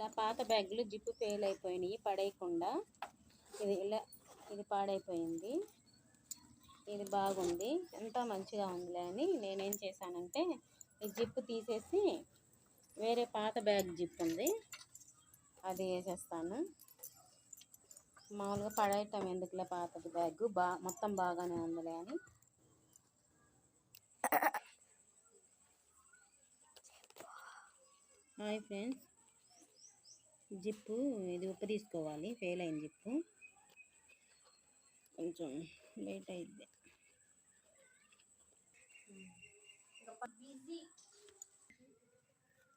ఇలా పాత బ్యాగులు జిప్పు ఫెయిల్ అయిపోయినాయి పడేయకుండా. ఇది ఇలా ఇది పాడైపోయింది. ఇది బాగుంది ఎంతో మంచిగా ఉందిలే అని నేనేం చేశానంటే ఈ జిప్పు తీసేసి వేరే పాత బ్యాగ్ జిప్ ఉంది అది వేసేస్తాను. మామూలుగా పడేయటం ఎందుకులే పాతది బ్యాగ్ బా మొత్తం బాగానే ఉందిలే అని. Hi friends. జిప్పు ఇది ఉప్పు తీసుకోవాలి. ఫెయిల్ అయిన జిప్పు. కొంచెం లేట్ అయింది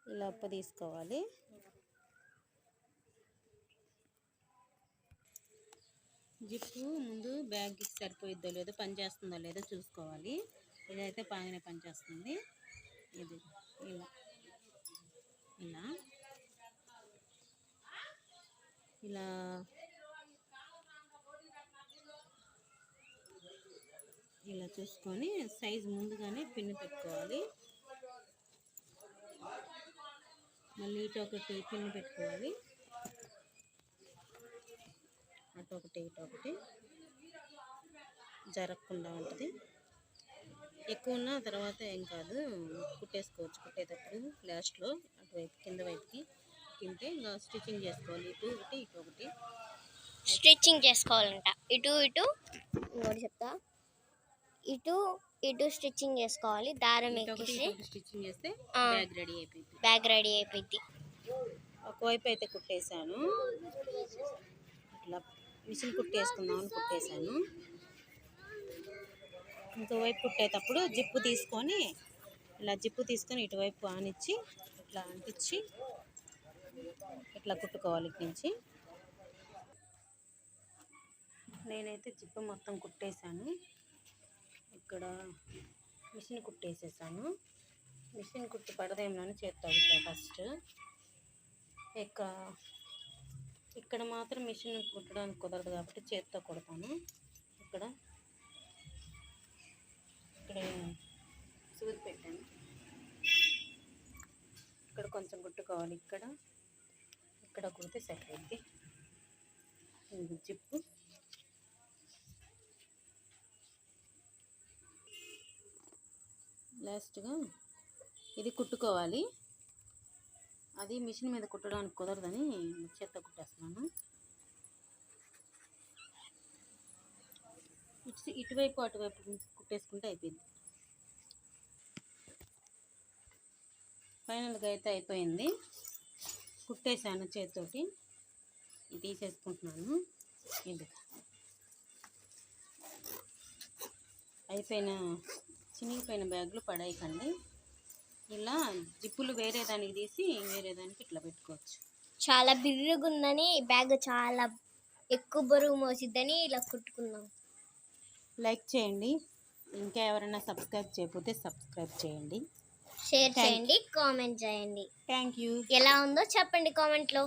ఇలా ఉప్పు తీసుకోవాలి. జిప్పు ముందు బ్యాగ్కి సరిపోయిద్దో లేదో పనిచేస్తుందో లేదో చూసుకోవాలి. ఇదైతే బాగానే పనిచేస్తుంది ఇది ఇలా. ఇలా. ఇలా ఇలా చూసుకొని సైజ్ ముందుగానే పిన్ పెట్టుకోవాలి. మళ్ళీ ఇటు ఒకటి పిన్ పెట్టుకోవాలి. అటు ఒకటి ఇటు ఒకటి. జరగకుండా ఉంటుంది. ఎక్కువ ఉన్న తర్వాత ఏం కాదు కుట్టేసుకోవచ్చు. కుట్టేటప్పుడు లాస్ట్లో అటువైపు కింద వైపుకి తింటే ఇంకా స్టిచ్చింగ్ చేసుకోవాలి. ఇటు ఒకటి ఇటు ఒకటి. స్టిచ్చింగ్ చేసుకోవాలంట. ఇటు ఇటు. ఇంకోటి చెప్తా. ఇటు ఇటు స్టిచ్చింగ్ చేసుకోవాలి. దారం ఎక్కిస్తే స్టిచ్చింగ్ చేస్తే. బ్యాగ్ రెడీ అయిపోయింది. బ్యాగ్ రెడీ అయిపోయింది. ఒకవైపు అయితే కుట్టేశాను. ఇట్లా మిషన్ కుట్టేసుకుందాం అని కుట్టేశాను. ఇంకోవైపు కుట్టేటప్పుడు జిప్పు తీసుకొని ఇలా జిప్పు తీసుకొని ఇటువైపు ఆనిచ్చి ఇట్లా అంటించి ఇట్లా కుట్టుకోవాలి నుంచి. నేనైతే జిప్పు మొత్తం కుట్టేశాను. ఇక్కడ మిషన్ కుట్టేసేసాను. మిషన్ కుట్టి పడదేమని చేత్తో ఫస్ట్. ఇక ఇక్కడ మాత్రం మిషన్ కుట్టడానికి కుదరదు కాబట్టి చేత్తో కుడతాను. ఇక్కడ ఇక్కడ సూది పెట్టాను. ఇక్కడ కొంచెం కుట్టుకోవాలి ఇక్కడ. ఇక్కడ కుడితే సెట్ జిప్పు. లాస్ట్గా ఇది కుట్టుకోవాలి. అది మిషన్ మీద కుట్టడానికి కుదరదని చేత్తో కుట్టేస్తున్నాను. ఇటు ఇటువైపు అటువైపు కుట్టేసుకుంటే అయిపోయింది. ఫైనల్గా అయితే అయిపోయింది. కుట్టేశాను చేతితోటి. తీసేసుకుంటున్నాను. ఇది అయిపోయిన చినిగిపోయిన బ్యాగులు పడేయకండి. ఇలా జిప్పులు వేరే దానికి తీసి వేరే దానికి ఇట్లా పెట్టుకోవచ్చు. చాలా బిర్రుగా ఉందని బ్యాగ్ చాలా ఎక్కువ బరువు మోసిద్దని ఇలా కుట్టుకున్నాం. లైక్ చేయండి. ఇంకా ఎవరైనా సబ్స్క్రైబ్ చేయకపోతే సబ్స్క్రైబ్ చేయండి. షేర్ చేయండి కామెంట్ చేయండి. థ్యాంక్ యూ ఎలా ఉందో చెప్పండి కామెంట్లో